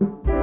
관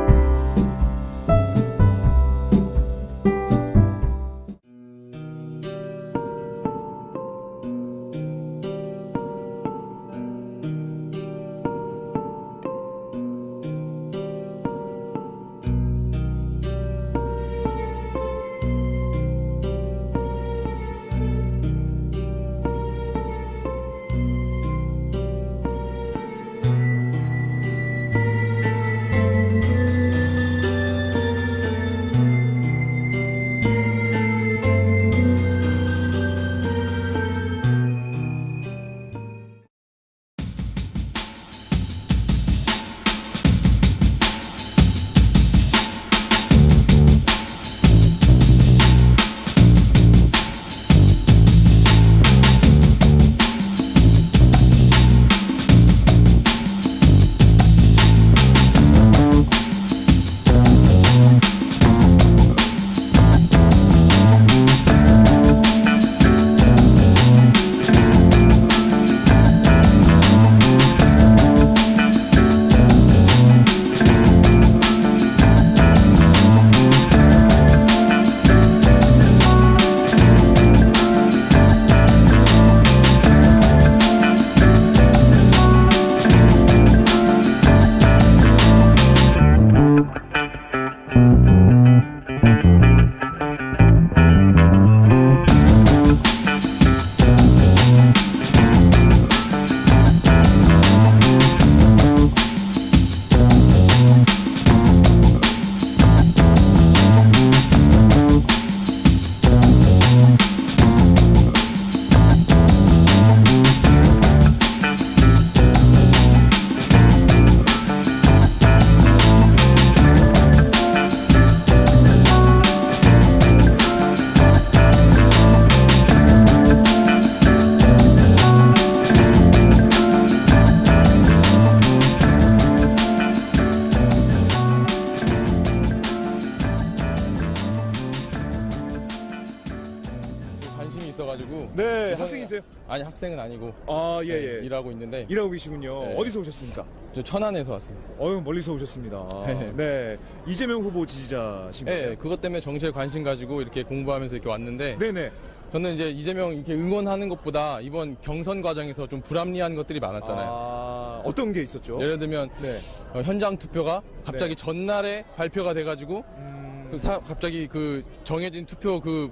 일하고 있는데 일하고 계시군요. 네. 어디서 오셨습니까? 저 천안에서 왔습니다. 어유 멀리서 오셨습니다. 네. 네. 이재명 후보 지지자신가요? 네, 그것 때문에 정치에 관심 가지고 이렇게 공부하면서 이렇게 왔는데 네네. 저는 이제 이재명 이렇게 응원하는 것보다 이번 경선 과정에서 좀 불합리한 것들이 많았잖아요. 아, 어떤 게 있었죠? 예를 들면 네. 어, 현장 투표가 갑자기 네. 전날에 발표가 돼가지고 음, 그 사- 갑자기 그 정해진 투표 그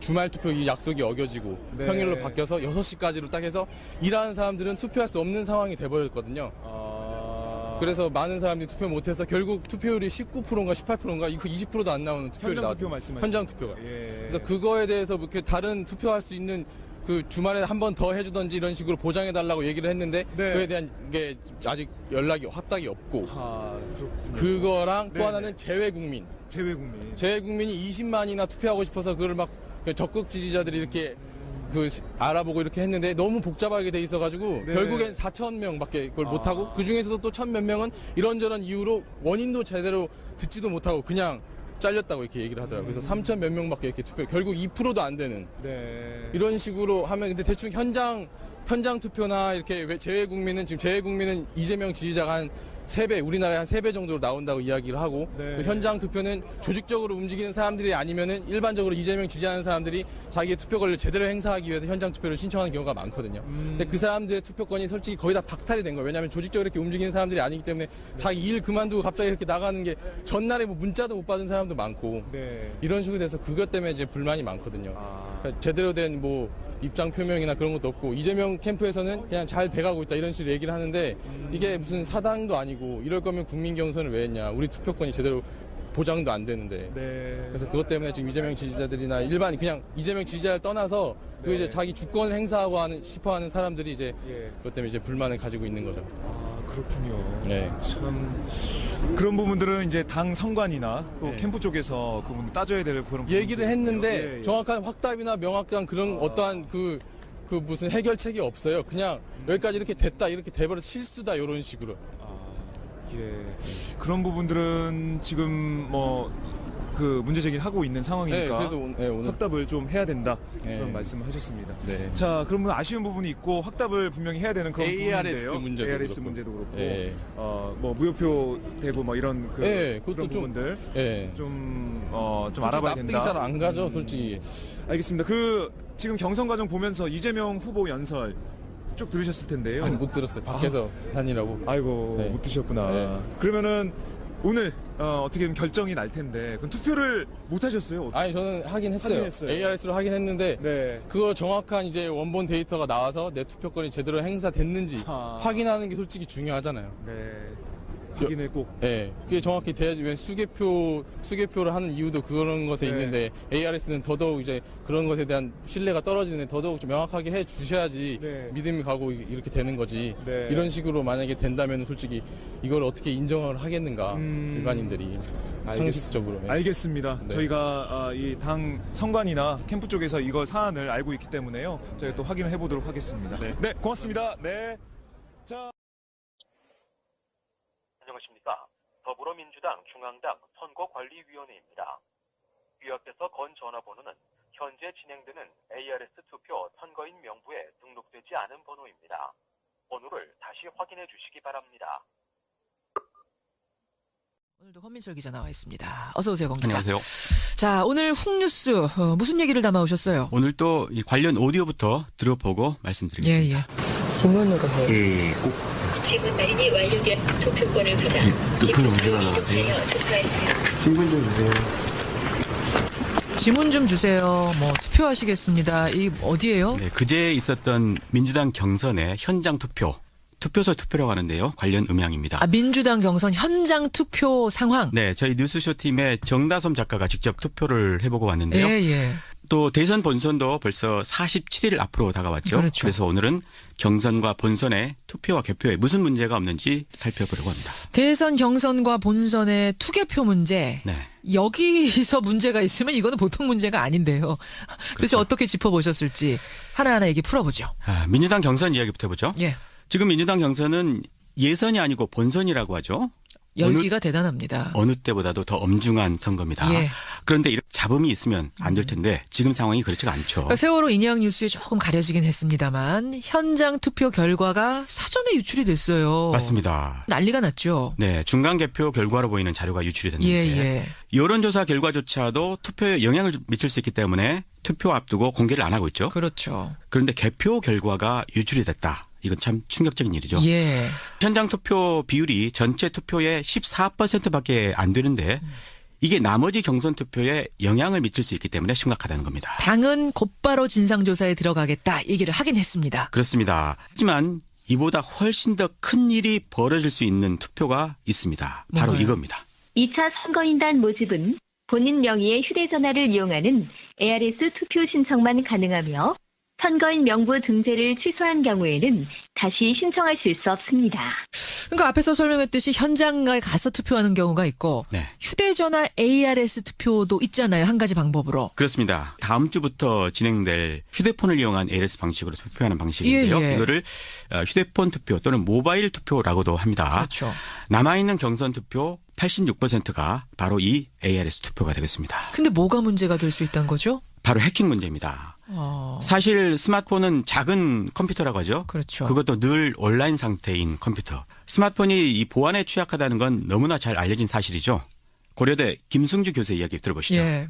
주말 투표 이 약속이 어겨지고 네. 평일로 바뀌어서 6시까지로 딱 해서 일하는 사람들은 투표할 수 없는 상황이 돼버렸거든요. 아, 그래서 많은 사람들이 투표 못해서 결국 투표율이 19%인가 18%인가 이거 20%도 안 나오는 투표율이 현장 나왔 투표 말씀하시죠? 현장 투표가. 예. 그래서 그거에 대해서 뭐 이렇게 다른 투표할 수 있는 그 주말에 한 번 더 해주던지 이런 식으로 보장해 달라고 얘기를 했는데 네. 그에 대한 게 아직 연락이 확답이 없고 아. 그거랑 또 네네. 하나는 재외국민 재외국민. 재외국민이 20만이나 투표하고 싶어서 그걸 막 적극 지지자들이 이렇게 그 시- 알아보고 이렇게 했는데 너무 복잡하게 돼 있어가지고 네. 결국엔 4천 명밖에 그걸 아. 못하고 그 중에서도 또 천 몇 명은 이런저런 이유로 원인도 제대로 듣지도 못하고 그냥 잘렸다고 이렇게 얘기를 하더라고요. 그래서 3천 몇 명밖에 이렇게 투표 결국 2%도 안 되는 네. 이런 식으로 하면 근데 대충 현장 현장 투표나 이렇게 왜 재외국민은 지금 재외국민은 이재명 지지자가 한 3배, 우리나라에 한 3배 정도로 나온다고 이야기를 하고 네. 그 현장 투표는 조직적으로 움직이는 사람들이 아니면은 일반적으로 이재명 지지하는 사람들이 자기의 투표 권리를 제대로 행사하기 위해서 현장 투표를 신청하는 경우가 많거든요. 음. 근데 그 사람들의 투표권이 솔직히 거의 다 박탈이 된 거예요. 왜냐하면 조직적으로 이렇게 움직이는 사람들이 아니기 때문에 자기 일 그만두고 갑자기 이렇게 나가는 게 전날에 뭐 문자도 못 받은 사람도 많고 네. 이런 식으로 돼서 그것 때문에 이제 불만이 많거든요. 아. 그러니까 제대로 된뭐 입장 표명이나 그런 것도 없고 이재명 캠프에서는 그냥 잘 돼가고 있다 이런 식으로 얘기를 하는데 이게 무슨 사당도 아니고 이럴 거면 국민 경선을 왜 했냐 우리 투표권이 제대로 보장도 안 되는데 네. 그래서 그것 때문에 지금 이재명 지지자들이나 일반 그냥 이재명 지지자를 떠나서 그 네. 이제 자기 주권을 행사하고 하는 싶어하는 사람들이 이제 예. 그것 때문에 이제 불만을 가지고 있는 거죠. 아, 그렇군요. 네. 참 그런 부분들은 이제 당 성관이나 또 네. 캠프 쪽에서 그 부분 따져야 될 그런 얘기를 부분들이고요. 했는데 예, 예. 정확한 확답이나 명확한 그런 어떠한 그, 그 무슨 해결책이 없어요. 그냥 여기까지 이렇게 됐다, 이렇게 돼버려 실수다, 이런 식으로. 아, 예. 그런 부분들은 지금 뭐 그 문제 제기를 하고 있는 네, 상황이니까 그래서 오, 네, 오늘 확답을 좀 해야 된다 네. 그런 말씀을 하셨습니다. 네. 자, 그러면 아쉬운 부분이 있고 확답을 분명히 해야 되는 그런 ARS 부분인데요. 문제도 ARS 그렇고. 문제도 그렇고, 예. 어, 뭐 무효표 되고 뭐 이런 그 네, 그것도 그런 좀- 부분들 예. 좀, 어, 좀 알아봐야 납득이 된다. 잘안 가죠, 음, 솔직히. 알겠습니다. 그 지금 경선 과정 보면서 이재명 후보 연설 쭉 들으셨을 텐데요. 아니, 못 들었어요. 밖에서 다니라고. 아이고 네. 못 드셨구나. 네. 그러면은 오늘 어, 떻게 보면 결정이 날 텐데 그럼 투표를 못 하셨어요? 아니, 저는 하긴 했어요. 하긴 했어요. ARS로 하긴 했는데, 네. 그거 정확한 이제 원본 데이터가 나와서 내 투표권이 제대로 행사됐는지 아. 확인하는 게 솔직히 중요하잖아요. 네. 확인을 꼭. 예, 그게 정확히 돼야지. 왜 수개표 수개표를 하는 이유도 그런 것에 네. 있는데 ARS는 더더욱 이제 그런 것에 대한 신뢰가 떨어지는 더더욱 좀 명확하게 해 주셔야지 네. 믿음이 가고 이- 이렇게 되는 거지. 네. 이런 식으로 만약에 된다면 솔직히 이걸 어떻게 인정을 하겠는가 음. 일반인들이 상식적으로. 예. 알겠습니다. 네. 저희가 아, 이당 선관이나 캠프 쪽에서 이거 사안을 알고 있기 때문에요. 저희가 또 확인을 해보도록 하겠습니다. 네. 고맙습니다. 네. 자. 안녕하십니까. 더불어민주당 중앙당 선거관리위원회입니다. 위원께서 건 전화번호는 현재 진행되는 ARS 투표 선거인 명부에 등록되지 않은 번호입니다. 번호를 다시 확인해 주시기 바랍니다. 오늘도 권민철 기자 나와 있습니다. 어서 오세요, 권 기자. 안녕하세요. 자, 오늘 훅뉴스 어, 무슨 얘기를 담아 오셨어요? 오늘 또이 관련 오디오부터 들어보고 예, 말씀드리겠습니다. 예. 지문으로 해요. 예, 꼭 지문 날인이 완료된 투표권을 받아 투표 문제가 투표하세요. 신분 좀 주세요. 지문 좀 주세요. 뭐 투표하시겠습니다. 이 어디예요? 네, 그제 있었던 민주당 경선의 현장 투표, 투표소 투표라고 하는데요. 관련 음향입니다. 아, 민주당 경선 현장 투표 상황. 네, 저희 뉴스쇼 팀의 정다솜 작가가 직접 투표를 해보고 왔는데요. 예, 예. 또 대선 본선도 벌써 47일 앞으로 다가왔죠. 그렇죠. 래서 오늘은 경선과 본선의 투표와 개표에 무슨 문제가 없는지 살펴보려고 합니다. 대선 경선과 본선의 투개표 문제. 네. 여기서 문제가 있으면 이거는 보통 문제가 아닌데요. 도대체 그렇죠. 어떻게 짚어보셨을지 하나하나 얘기 풀어보죠. 아, 민주당 경선 이야기부터 해보죠. 예. 지금 민주당 경선은 예선이 아니고 본선이라고 하죠. 열기가 대단합니다. 어느 때보다도 더 엄중한 선거입니다. 예. 그런데 이렇게 잡음이 있으면 안 될 텐데 지금 상황이 그렇지가 않죠. 그러니까 세월호 인양 뉴스에 조금 가려지긴 했습니다만 현장 투표 결과가 사전에 유출이 됐어요. 맞습니다. 난리가 났죠. 네, 중간 개표 결과로 보이는 자료가 유출이 됐는데 예, 예. 여론조사 결과조차도 투표에 영향을 미칠 수 있기 때문에 투표 앞두고 공개를 안 하고 있죠. 그렇죠. 그런데 개표 결과가 유출이 됐다. 이건 참 충격적인 일이죠. 예. 현장 투표 비율이 전체 투표의 14%밖에 안 되는데 이게 나머지 경선 투표에 영향을 미칠 수 있기 때문에 심각하다는 겁니다. 당은 곧바로 진상조사에 들어가겠다 얘기를 하긴 했습니다. 그렇습니다. 하지만 이보다 훨씬 더 큰 일이 벌어질 수 있는 투표가 있습니다. 바로 뭔가요? 이겁니다. 2차 선거인단 모집은 본인 명의의 휴대전화를 이용하는 ARS 투표 신청만 가능하며 선거인 명부 등재를 취소한 경우에는 다시 신청하실 수 없습니다. 그러니까 앞에서 설명했듯이 현장에 가서 투표하는 경우가 있고 네. 휴대전화 ARS 투표도 있잖아요. 한 가지 방법으로. 그렇습니다. 다음 주부터 진행될 휴대폰을 이용한 ALS 방식으로 투표하는 방식인데요. 예, 예. 이거를 어, 휴대폰 투표 또는 모바일 투표라고도 합니다. 그렇죠. 남아있는 경선 투표 86%가 바로 이 ARS 투표가 되겠습니다. 근데 뭐가 문제가 될 수 있다는 거죠? 바로 해킹 문제입니다. 어, 사실 스마트폰은 작은 컴퓨터라고 하죠. 그렇죠. 그것도 늘 온라인 상태인 컴퓨터. 스마트폰이 이 보안에 취약하다는 건 너무나 잘 알려진 사실이죠. 고려대 김승주 교수 이야기 들어보시죠. 예.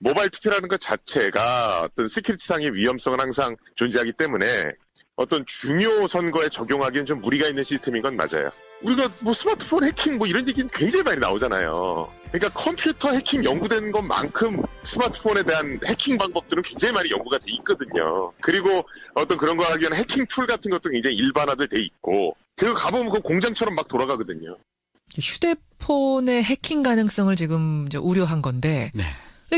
모바일 투표라는 것 자체가 어떤 시큐리티상의 위험성은 항상 존재하기 때문에 어떤 중요 선거에 적용하기엔 좀 무리가 있는 시스템인 건 맞아요. 우리가 뭐 스마트폰 해킹 뭐 이런 얘기는 굉장히 많이 나오잖아요. 그러니까 컴퓨터 해킹 연구된 것만큼 스마트폰에 대한 해킹 방법들은 굉장히 많이 연구가 돼 있거든요. 그리고 어떤 그런 거 하기 위한 해킹 툴 같은 것도 굉장히 일반화돼 돼 있고 그 가보면 그 공장처럼 막 돌아가거든요. 휴대폰의 해킹 가능성을 지금 이제 우려한 건데 네.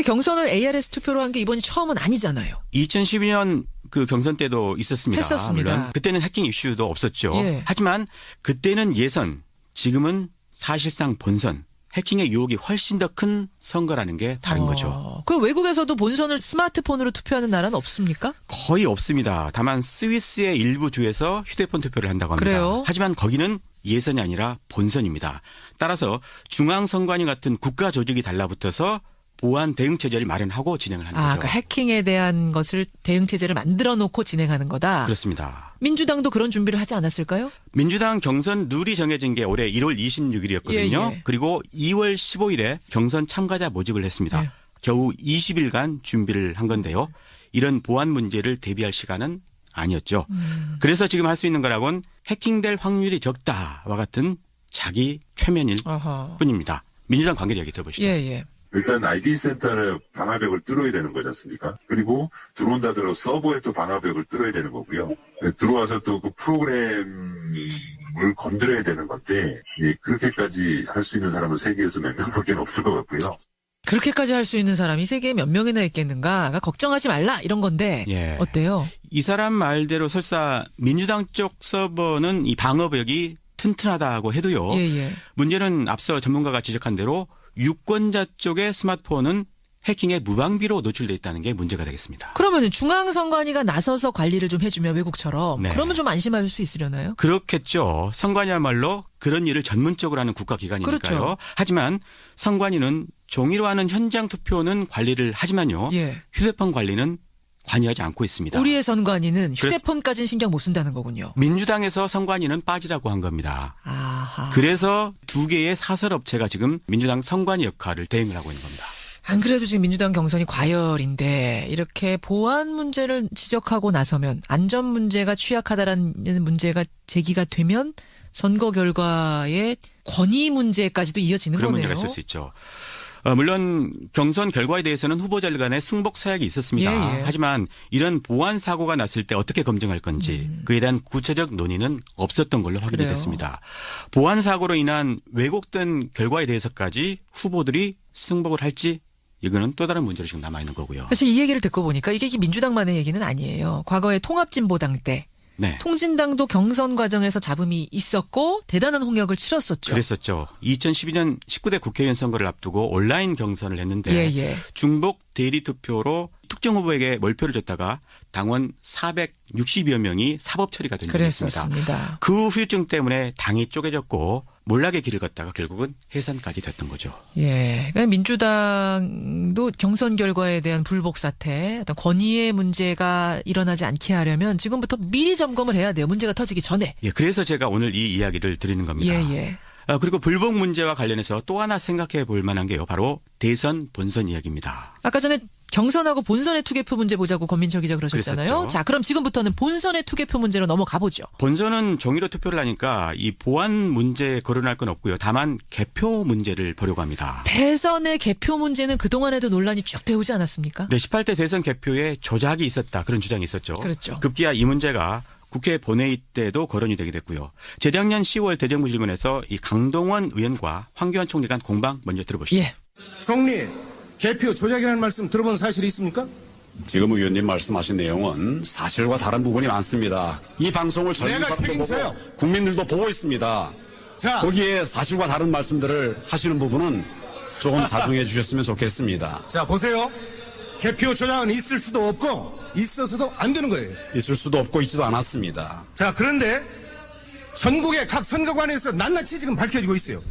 경선을 ARS 투표로 한 게 이번이 처음은 아니잖아요. 2012년 그 경선 때도 있었습니다. 했었습니다. 물론 그때는 해킹 이슈도 없었죠. 예. 하지만 그때는 예선, 지금은 사실상 본선, 해킹의 유혹이 훨씬 더 큰 선거라는 게 다른 어, 거죠. 그럼 외국에서도 본선을 스마트폰으로 투표하는 나라는 없습니까? 거의 없습니다. 다만 스위스의 일부 주에서 휴대폰 투표를 한다고 합니다. 그래요? 하지만 거기는 예선이 아니라 본선입니다. 따라서 중앙선관위 같은 국가 조직이 달라붙어서 보안 대응 체제를 마련하고 진행을 하는 아, 거죠. 그러니까 해킹에 대한 것을 대응 체제를 만들어 놓고 진행하는 거다. 그렇습니다. 민주당도 그런 준비를 하지 않았을까요? 민주당 경선 룰이 정해진 게 올해 1월 26일이었거든요. 예, 예. 그리고 2월 15일에 경선 참가자 모집을 했습니다. 예. 겨우 20일간 준비를 한 건데요. 이런 보안 문제를 대비할 시간은 아니었죠. 음. 그래서 지금 할 수 있는 거라곤 해킹될 확률이 적다와 같은 자기 최면일 어허. 뿐입니다. 민주당 관계 이야기 들어보시죠. 예, 예. 일단 ID 센터를 방화벽을 뚫어야 되는 거지 않습니까? 그리고 들어온다 들어 서버에 또 방화벽을 뚫어야 되는 거고요. 네, 들어와서 또 그 프로그램을 건드려야 되는 건데 예, 그렇게까지 할 수 있는 사람은 세계에서 몇 명밖에 없을 것 같고요. 그렇게까지 할 수 있는 사람이 세계에 몇 명이나 있겠는가? 그러니까 걱정하지 말라 이런 건데 예. 어때요? 이 사람 말대로 설사 민주당 쪽 서버는 이 방어벽이 튼튼하다고 해도요. 예, 예. 문제는 앞서 전문가가 지적한 대로 유권자 쪽의 스마트폰은 해킹의 무방비로 노출돼 있다는 게 문제가 되겠습니다. 그러면 중앙선관위가 나서서 관리를 좀 해주면 외국처럼 네. 그러면 좀 안심할 수 있으려나요? 그렇겠죠. 선관위야말로 그런 일을 전문적으로 하는 국가기관이니까요. 그렇죠. 하지만 선관위는 종이로 하는 현장 투표는 관리를 하지만요. 예. 휴대폰 관리는 관여하지 않고 있습니다. 우리의 선관위는 휴대폰까지는 신경 못 쓴다는 거군요. 민주당에서 선관위는 빠지라고 한 겁니다. 아하. 그래서 두 개의 사설 업체가 지금 민주당 선관위 역할을 대행을 하고 있는 겁니다. 안 그래도 지금 민주당 경선이 과열인데 이렇게 보안 문제를 지적하고 나서면 안전 문제가 취약하다라는 문제가 제기가 되면 선거 결과의 권위 문제까지도 이어지는 그런 거네요. 문제가 있을 수 있죠. 어, 물론 경선 결과에 대해서는 후보자들 간의 승복 사약이 있었습니다. 예, 예. 하지만 이런 보안 사고가 났을 때 어떻게 검증할 건지 그에 대한 구체적 논의는 없었던 걸로 확인이 음. 그래요. 됐습니다. 보안 사고로 인한 왜곡된 결과에 대해서까지 후보들이 승복을 할지 이거는 또 다른 문제로 지금 남아 있는 거고요. 사실 이 얘기를 듣고 보니까 이게 민주당만의 얘기는 아니에요. 과거에 통합진보당 때 네. 통진당도 경선 과정에서 잡음이 있었고 대단한 홍역을 치렀었죠. 그랬었죠. 2012년 19대 국회의원 선거를 앞두고 온라인 경선을 했는데 예, 예. 중복 대리 투표로 특정 후보에게 몰표를 줬다가 당원 460여 명이 사법 처리가 된 적이 있습니다. 그 후유증 때문에 당이 쪼개졌고 몰락의 길을 걷다가 결국은 해산까지 됐던 거죠. 예. 그러니까 민주당도 경선 결과에 대한 불복 사태, 어떤 권위의 문제가 일어나지 않게 하려면 지금부터 미리 점검을 해야 돼요. 문제가 터지기 전에. 예, 그래서 제가 오늘 이 이야기를 드리는 겁니다. 예, 예. 아, 그리고 불복 문제와 관련해서 또 하나 생각해 볼 만한 게요. 바로 대선 본선 이야기입니다. 아까 전에 경선하고 본선의 투개표 문제 보자고 권민철 기자 그러셨잖아요. 그랬었죠. 자, 그럼 지금부터는 본선의 투개표 문제로 넘어가 보죠. 본선은 종이로 투표를 하니까 이 보안 문제에 거론할 건 없고요. 다만 개표 문제를 보려고 합니다. 대선의 개표 문제는 그동안에도 논란이 쭉 되오지 않았습니까? 네, 18대 대선 개표에 조작이 있었다. 그런 주장이 있었죠. 그렇죠. 급기야 이 문제가 국회 본회의 때도 거론이 되게 됐고요. 재작년 10월 대정부 질문에서 이 강동원 의원과 황교안 총리 간 공방 먼저 들어보시죠. 예. 총리, 개표 조작이라는 말씀 들어본 사실이 있습니까? 지금 의원님 말씀하신 내용은 사실과 다른 부분이 많습니다. 이 방송을 사람도 책임져요. 보고 국민들도 보고 있습니다. 자, 거기에 사실과 다른 말씀들을 하시는 부분은 조금 자중해 주셨으면 좋겠습니다. 자 보세요. 개표 조작은 있을 수도 없고 있어서도 안 되는 거예요. 있을 수도 없고 있지도 않았습니다. 자 그런데 전국의 각 선거관에서 낱낱이 지금 밝혀지고 있어요.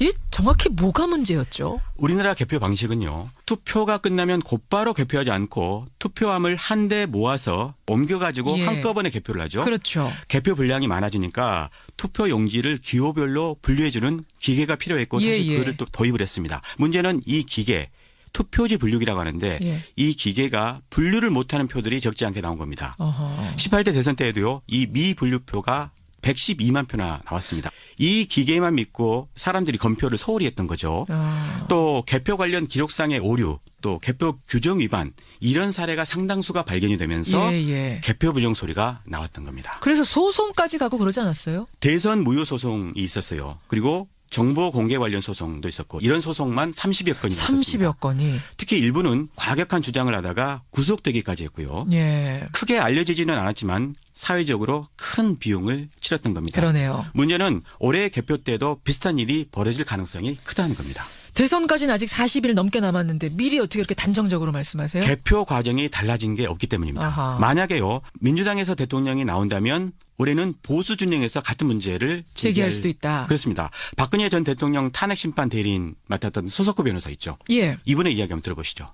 이 정확히 뭐가 문제였죠? 우리나라 개표 방식은요. 투표가 끝나면 곧바로 개표하지 않고 투표함을 한 대 모아서 옮겨가지고 예. 한꺼번에 개표를 하죠. 그렇죠. 개표 분량이 많아지니까 투표 용지를 기호별로 분류해주는 기계가 필요했고 예, 사실 예. 그거를 또 도입을 했습니다. 문제는 이 기계 투표지 분류기라고 하는데 예. 이 기계가 분류를 못하는 표들이 적지 않게 나온 겁니다. 어허. 18대 대선 때에도요. 이 미분류표가 112만 표나 나왔습니다. 이 기계만 믿고 사람들이 검표를 소홀히 했던 거죠. 아. 또 개표 관련 기록상의 오류, 또 개표 규정 위반 이런 사례가 상당수가 발견이 되면서 예, 예. 개표 부정 소리가 나왔던 겁니다. 그래서 소송까지 가고 그러지 않았어요? 대선 무효 소송이 있었어요. 그리고 정보 공개 관련 소송도 있었고 이런 소송만 30여 건이 있었습니다. 30여 건이. 특히 일부는 과격한 주장을 하다가 구속되기까지 했고요. 예. 크게 알려지지는 않았지만 사회적으로 큰 비용을 치렀던 겁니다. 그러네요. 문제는 올해 개표 때도 비슷한 일이 벌어질 가능성이 크다는 겁니다. 대선까지는 아직 40일 넘게 남았는데 미리 어떻게 이렇게 단정적으로 말씀하세요? 개표 과정이 달라진 게 없기 때문입니다. 아하. 만약에요 민주당에서 대통령이 나온다면 올해는 보수 진영에서 같은 문제를 제기할 제기할 수도 있다. 그렇습니다. 박근혜 전 대통령 탄핵 심판 대리인 맡았던 소석구 변호사 있죠. 예. 이분의 이야기 한번 들어보시죠.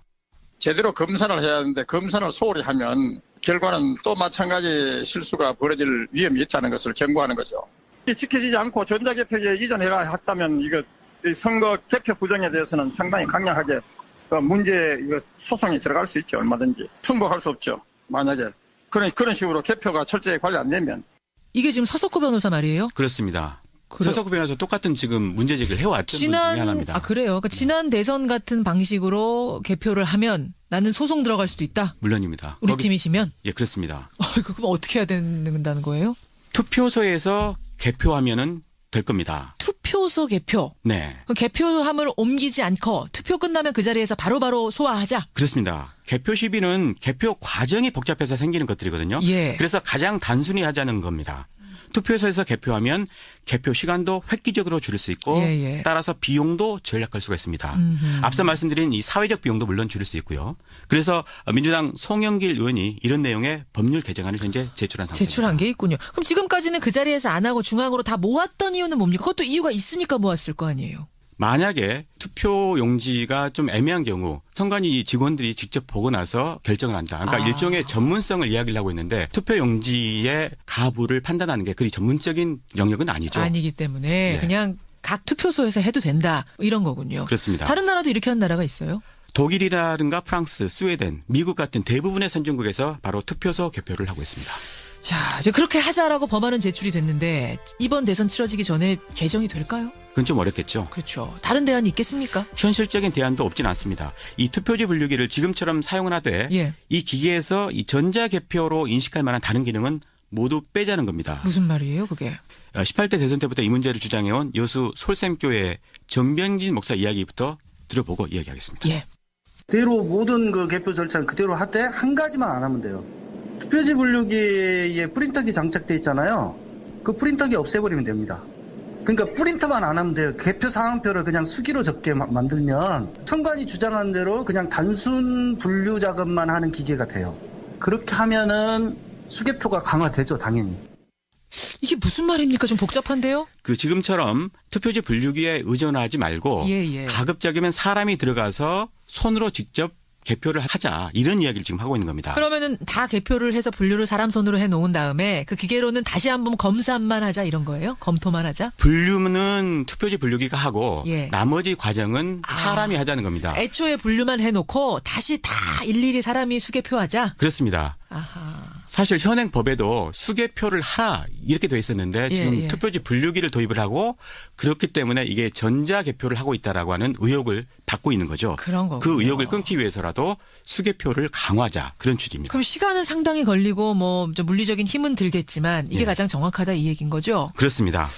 제대로 검사를 해야 하는데 검사를 소홀히 하면 결과는 또 마찬가지 실수가 벌어질 위험이 있다는 것을 경고하는 거죠. 이 지켜지지 않고 전자개표제 이전해가 했다면 이거 이 선거 개표 부정에 대해서는 상당히 강력하게 그 문제 소송이 들어갈 수 있죠 얼마든지 승복할 수 없죠 만약에 그런 그런 식으로 개표가 철저히 관리 안 되면 이게 지금 서석구 변호사 말이에요? 그렇습니다. 그래요? 서석구 변호사 똑같은 지금 문제 제기를 해왔던 분 중에 지난 하나입니다. 아 그래요. 그러니까 지난 대선 같은 방식으로 개표를 하면 나는 소송 들어갈 수도 있다. 물론입니다. 우리 거기- 팀이시면 예 그렇습니다. 어이구 그럼 어떻게 해야 된다는 거예요? 투표소에서 개표하면은 될 겁니다. 투표소 개표. 네. 개표함을 옮기지 않고 투표 끝나면 그 자리에서 바로바로 소화하자. 그렇습니다. 개표 시비는 개표 과정이 복잡해서 생기는 것들이거든요. 예. 그래서 가장 단순히 하자는 겁니다. 투표소에서 개표하면 개표 시간도 획기적으로 줄일 수 있고 예, 예. 따라서 비용도 절약할 수가 있습니다. 음흠. 앞서 말씀드린 이 사회적 비용도 물론 줄일 수 있고요. 그래서 민주당 송영길 의원이 이런 내용의 법률 개정안을 현재 제출한 상태입니다. 제출한 게 있군요. 그럼 지금까지는 그 자리에서 안 하고 중앙으로 다 모았던 이유는 뭡니까? 그것도 이유가 있으니까 모았을 거 아니에요. 만약에 투표 용지가 좀 애매한 경우 선관위 이 직원들이 직접 보고 나서 결정을 한다. 그러니까 아. 일종의 전문성을 이야기를 하고 있는데 투표 용지의 가부를 판단하는 게 그리 전문적인 영역은 아니죠. 아니기 때문에 네. 그냥 각 투표소에서 해도 된다 이런 거군요. 그렇습니다. 다른 나라도 이렇게 한 나라가 있어요? 독일이라든가 프랑스, 스웨덴, 미국 같은 대부분의 선진국에서 바로 투표소 개표를 하고 있습니다. 자, 이제 그렇게 하자라고 법안은 제출이 됐는데 이번 대선 치러지기 전에 개정이 될까요? 그건 좀 어렵겠죠. 그렇죠. 다른 대안이 있겠습니까? 현실적인 대안도 없진 않습니다. 이 투표지 분류기를 지금처럼 사용을 하되 예. 이 기계에서 이 전자 개표로 인식할 만한 다른 기능은 모두 빼자는 겁니다. 무슨 말이에요, 그게? 18대 대선 때부터 이 문제를 주장해온 여수 솔샘교회 정병진 목사 이야기부터 들어보고 이야기하겠습니다. 예. 그대로 모든 그 개표 절차는 그대로 하되 한 가지만 안 하면 돼요. 투표지 분류기에 프린터기 장착돼 있잖아요. 그 프린터기 없애버리면 됩니다. 그러니까 프린터만 안 하면 돼요. 개표 상황표를 그냥 수기로 적게 마- 만들면 선관위 주장한 대로 그냥 단순 분류 작업만 하는 기계가 돼요. 그렇게 하면은 수개표가 강화되죠, 당연히. 이게 무슨 말입니까? 좀 복잡한데요? 그 지금처럼 투표지 분류기에 의존하지 말고 예, 예. 가급적이면 사람이 들어가서 손으로 직접 개표를 하자 이런 이야기를 지금 하고 있는 겁니다. 그러면은 다 개표를 해서 분류를 사람 손으로 해 놓은 다음에 그 기계로는 다시 한번 검사만 하자 이런 거예요? 검토만 하자? 분류는 투표지 분류기가 하고 예. 나머지 과정은 아. 사람이 하자는 겁니다. 애초에 분류만 해 놓고 다시 다 일일이 사람이 수개표하자. 그렇습니다. 아하. 사실 현행 법에도 수개표를 하라 이렇게 돼 있었는데 예, 지금 예. 투표지 분류기를 도입을 하고 그렇기 때문에 이게 전자 개표를 하고 있다라고 하는 의혹을 받고 있는 거죠. 그런 거군요. 그 의혹을 끊기 위해서라도 수개표를 강화하자 그런 취지입니다. 그럼 시간은 상당히 걸리고 뭐좀 물리적인 힘은 들겠지만 이게 예. 가장 정확하다 이 얘기인 거죠. 그렇습니다.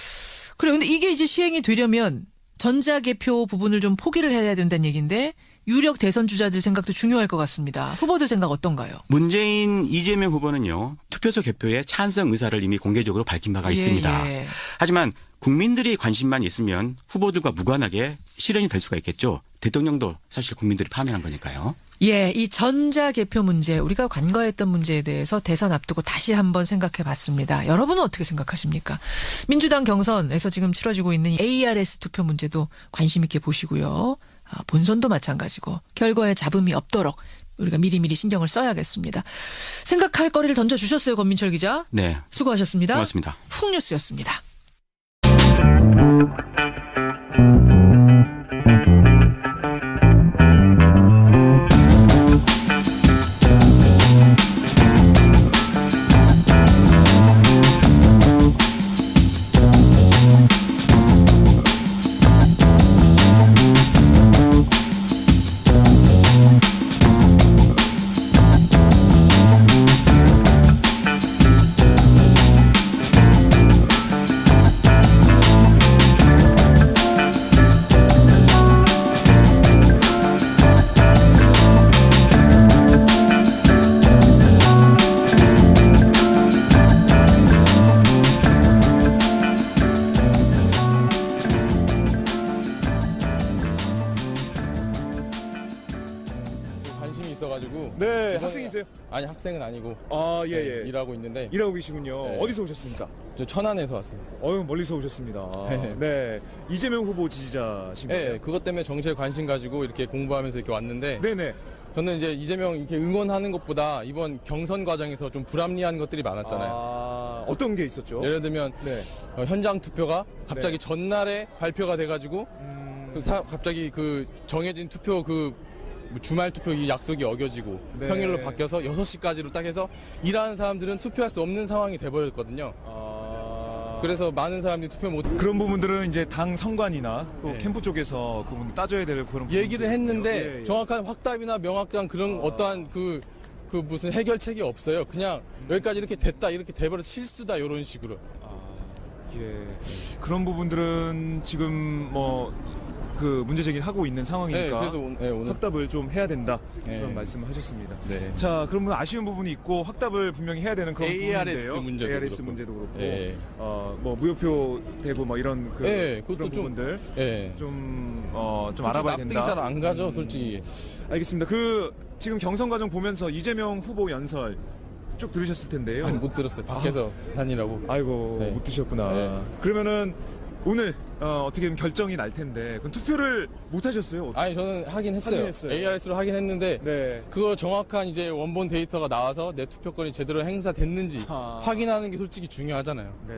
그래 근데 이게 이제 시행이 되려면 전자 개표 부분을 좀 포기를 해야 된다는 얘기인데 유력 대선 주자들 생각도 중요할 것 같습니다. 후보들 생각 어떤가요? 문재인 이재명 후보는요 투표소 개표에 찬성 의사를 이미 공개적으로 밝힌 바가 예, 있습니다. 예. 하지만 국민들이 관심만 있으면 후보들과 무관하게 실현이 될 수가 있겠죠. 대통령도 사실 국민들이 파면한 거니까요. 예, 이 전자 개표 문제 우리가 관과했던 문제에 대해서 대선 앞두고 다시 한번 생각해 봤습니다. 여러분은 어떻게 생각하십니까? 민주당 경선에서 지금 치러지고 있는 ARS 투표 문제도 관심 있게 보시고요. 아, 본선도 마찬가지고 결과에 잡음이 없도록 우리가 미리미리 신경을 써야겠습니다. 생각할 거리를 던져 주셨어요, 권민철 기자. 네, 수고하셨습니다. 고맙습니다. 훅뉴스였습니다. 일하고 있는데 일하고 계시군요. 네. 어디서 오셨습니까? 저 천안에서 왔습니다. 어유 멀리서 오셨습니다. 네. 네. 이재명 후보 지지자신 거예요? 네, 그것 때문에 정치에 관심 가지고 이렇게 공부하면서 이렇게 왔는데 네네. 저는 이제 이재명 이렇게 응원하는 것보다 이번 경선 과정에서 좀 불합리한 것들이 많았잖아요. 아, 어떤 게 있었죠? 예를 들면 네. 어, 현장 투표가 갑자기 전날에 발표가 돼가지고 음, 그 사- 갑자기 그 정해진 투표 그 주말 투표 이 약속이 어겨지고 네. 평일로 바뀌어서 6시까지로 딱 해서 일하는 사람들은 투표할 수 없는 상황이 돼버렸거든요. 아, 그래서 많은 사람들이 투표 못 그런 부분들은 이제 당 선관이나 또 네. 캠프 쪽에서 그분 따져야 될 그런 얘기를 했는데. 예, 예. 정확한 확답이나 명확한 그런 아. 어떠한 그, 그 무슨 해결책이 없어요. 그냥 여기까지 이렇게 됐다, 이렇게 돼버려 실수다, 이런 식으로. 예. 그런 부분들은 지금 뭐 그 문제 제기를 하고 있는 네, 상황이니까 그래서 오- 네, 오늘. 확답을 좀 해야 된다 네. 그런 말씀을 하셨습니다. 네. 자, 그러면 아쉬운 부분이 있고 확답을 분명히 해야 되는 그런 ARS 부분인데요. 문제도 ARS 그렇고. 문제도 그렇고, 예. 어, 뭐 무효표 되고 뭐 이런 그 예, 그것도 그런 좀- 부분들 예. 좀, 어, 좀 알아봐야 납득이 된다. 잘안 가죠, 음, 솔직히. 알겠습니다. 그 지금 경선 과정 보면서 이재명 후보 연설 쭉 들으셨을 텐데요. 아니, 못 들었어요. 밖에서 다니라고. 아이고 네. 못 드셨구나. 네. 그러면은 오늘 어, 떻게 보면 결정이 날 텐데 그럼 투표를 못 하셨어요? 어떻게? 아니, 저는 하긴 했어요. 하긴 했어요. ARS로 하긴 했는데, 네. 그거 정확한 이제 원본 데이터가 나와서 내 투표권이 제대로 행사됐는지 아. 확인하는 게 솔직히 중요하잖아요. 네.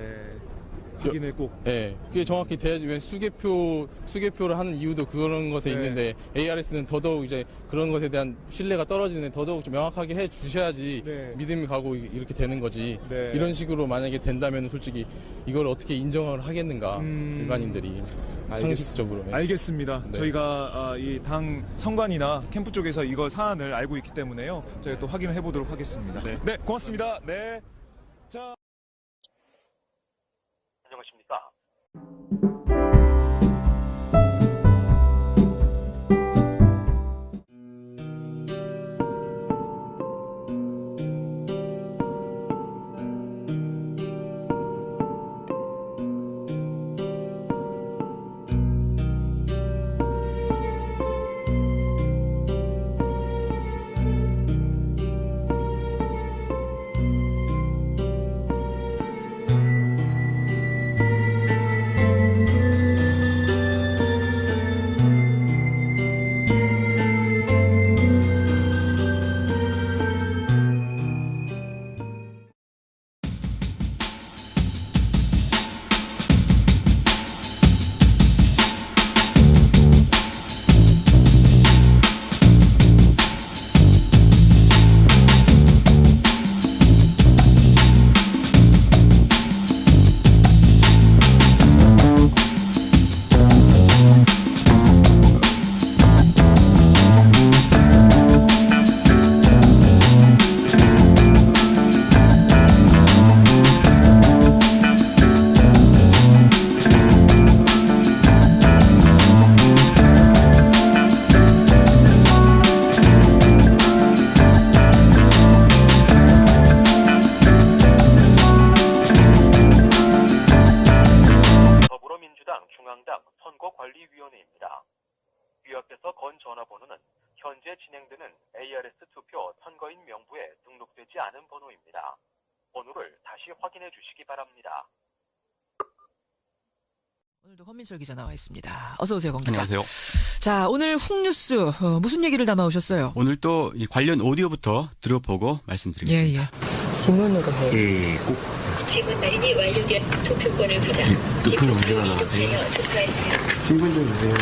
확인을 꼭. 예, 그게 정확히 돼야지. 왜 수개표, 수개표를 하는 이유도 그런 것에 네. 있는데, ARS는 더더욱 이제 그런 것에 대한 신뢰가 떨어지는데 더더욱 좀 명확하게 해 주셔야지 네. 믿음이 가고 이- 이렇게 되는 거지. 네. 이런 식으로 만약에 된다면 솔직히 이걸 어떻게 인정을 하겠는가, 음. 일반인들이. 알겠- 상식적으로. 예. 알겠습니다. 네. 저희가 아, 이당 선관이나 캠프 쪽에서 이거 사안을 알고 있기 때문에요. 저희가 또 확인을 해보도록 하겠습니다. 네. 고맙습니다. 네. 자. 안녕하십니까. 권민철 기자 나와 있습니다. 어서 오세요, 권 기자. 안녕하세요. 자, 오늘 훅뉴스 어, 무슨 얘기를 담아 오셨어요? 오늘 또 이 관련 오디오부터 들어보고 예, 말씀드리겠습니다. 예. 지문으로 해요. 예, 꼭 지문 날인이 완료된 투표권을 받아 투표 문제가 투표하세요. 신분 좀 주세요.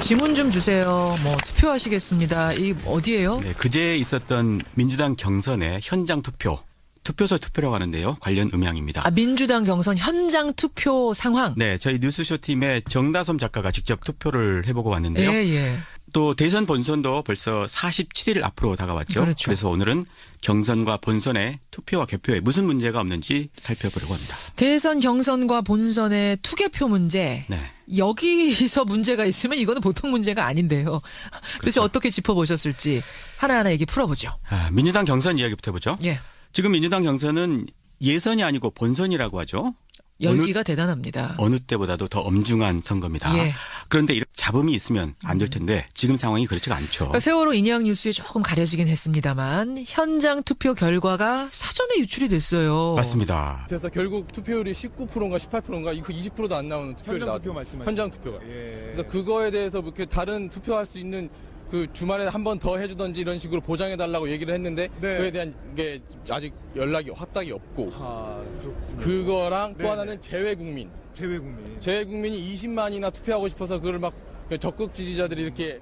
지문 좀 주세요. 뭐 투표하시겠습니다. 이 어디예요? 네, 그제 있었던 민주당 경선의 현장 투표, 투표소 투표라고 하는데요. 관련 음향입니다. 아, 민주당 경선 현장 투표 상황. 네, 저희 뉴스쇼 팀의 정다솜 작가가 직접 투표를 해보고 왔는데요. 예, 예. 또 대선 본선도 벌써 47일 앞으로 다가왔죠. 그렇죠. 래서 오늘은 경선과 본선의 투표와 개표에 무슨 문제가 없는지 살펴보려고 합니다. 대선 경선과 본선의 투개표 문제. 네. 여기서 문제가 있으면 이거는 보통 문제가 아닌데요. 도대체 그렇죠. 어떻게 짚어보셨을지 하나하나 얘기 풀어보죠. 아, 민주당 경선 이야기부터 해보죠. 예. 지금 민주당 경선은 예선이 아니고 본선이라고 하죠. 열기가 대단합니다. 어느 때보다도 더 엄중한 선거입니다. 예. 그런데 이런 잡음이 있으면 안 될 텐데 지금 상황이 그렇지가 않죠. 그러니까 세월호 인양 뉴스에 조금 가려지긴 했습니다만 현장 투표 결과가 사전에 유출이 됐어요. 맞습니다. 그래서 결국 투표율이 19%인가 18%인가 이거 20%도 안 나오는 투표율이 현장 투표 말씀하시죠? 현장 투표가. 예. 그래서 그거에 대해서 뭐 이렇게 다른 투표할 수 있는 그 주말에 한 번 더 해주던지 이런 식으로 보장해 달라고 얘기를 했는데 네. 그에 대한 게 아직 연락이 확답이 없고 아, 그렇군요. 그거랑 또 네네. 하나는 재외 국민 재외 국민. 재외 국민이 20만이나 투표하고 싶어서 그걸 막 적극 지지자들이 이렇게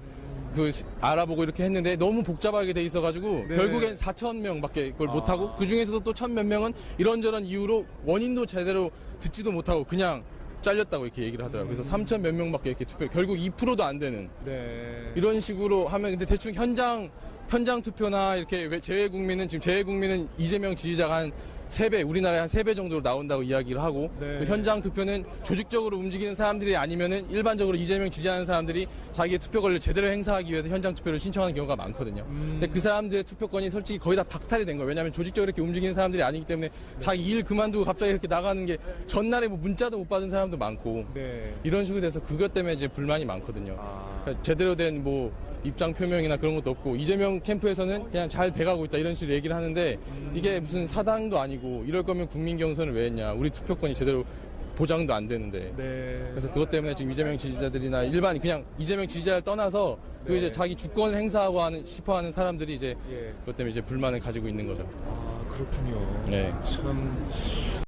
그 시- 알아보고 이렇게 했는데 너무 복잡하게 돼 있어가지고 네. 결국엔 4천 명밖에 그걸 아. 못하고 그 중에서도 또 천 몇 명은 이런저런 이유로 원인도 제대로 듣지도 못하고 그냥 잘렸다고 이렇게 얘기를 하더라고요. 그래서 3천 몇 명밖에 이렇게 투표 결국 2%도 안 되는 네. 이런 식으로 하면 근데 대충 현장 현장 투표나 이렇게 왜 재외 국민은 지금 재외 국민은 이재명 지지자가 한 3배, 우리나라에 한 3배 정도로 나온다고 이야기를 하고 네. 그 현장 투표는 조직적으로 움직이는 사람들이 아니면은 일반적으로 이재명 지지하는 사람들이 자기의 투표 권리를 제대로 행사하기 위해서 현장 투표를 신청하는 경우가 많거든요. 음. 근데 그 사람들의 투표권이 솔직히 거의 다 박탈이 된 거예요. 왜냐하면 조직적으로 이렇게 움직이는 사람들이 아니기 때문에 자기 일 그만두고 갑자기 이렇게 나가는 게 전날에 뭐 문자도 못 받은 사람도 많고 네. 이런 식으로 돼서 그것 때문에 이제 불만이 많거든요. 아. 그러니까 제대로 된뭐 입장 표명이나 그런 것도 없고 이재명 캠프에서는 그냥 잘 돼가고 있다 이런 식으로 얘기를 하는데 이게 무슨 사당도 아니고 이럴 거면 국민 경선을 왜 했냐 우리 투표권이 제대로 보장도 안 되는데 네. 그래서 그것 때문에 지금 이재명 지지자들이나 일반 그냥 이재명 지지자를 떠나서 그 네. 이제 자기 주권 행사하고 하는 싶어하는 사람들이 이제 예. 그것 때문에 이제 불만을 가지고 있는 거죠. 아, 그렇군요. 네. 참